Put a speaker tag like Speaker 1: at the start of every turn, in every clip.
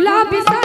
Speaker 1: lápiz.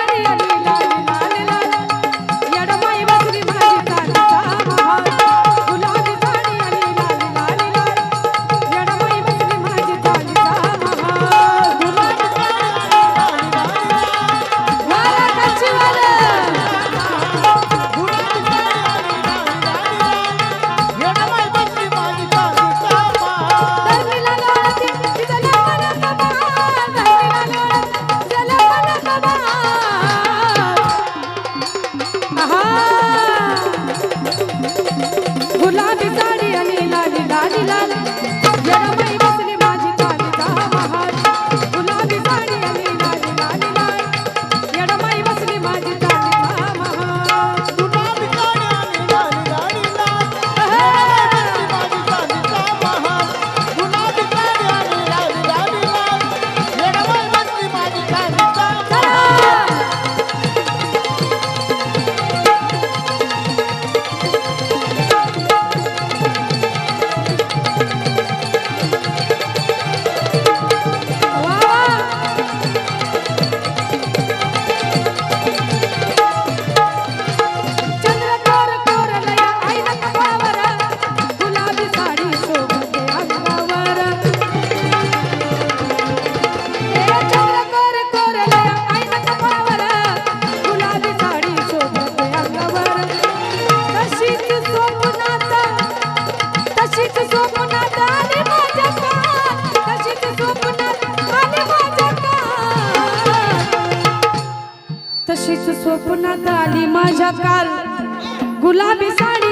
Speaker 1: दिवशीच स्वप्नात आली माझ्या काल. गुलाबी साडी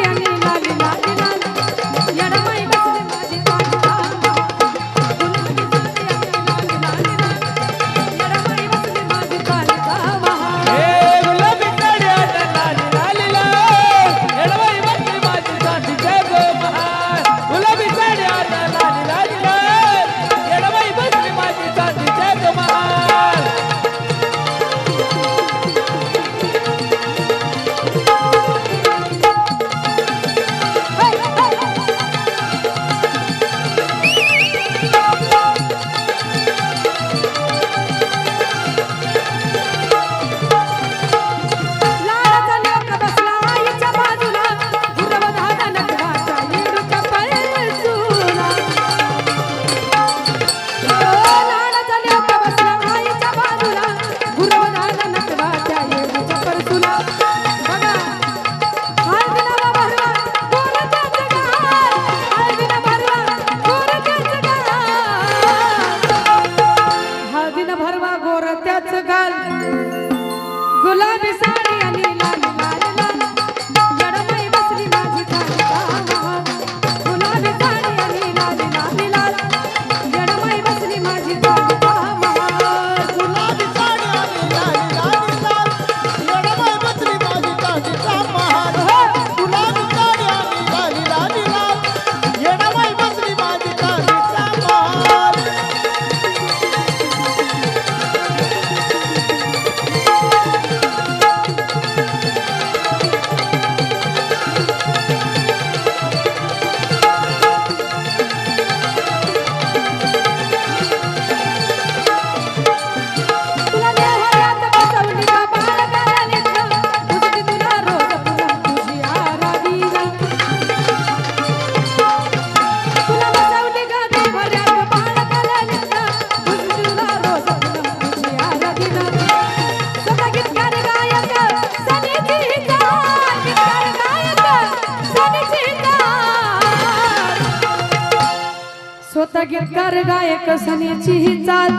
Speaker 1: स्वतः गीतकार गायक सनीची ही चाल.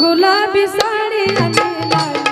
Speaker 1: गुलाबी साडी आणि लाल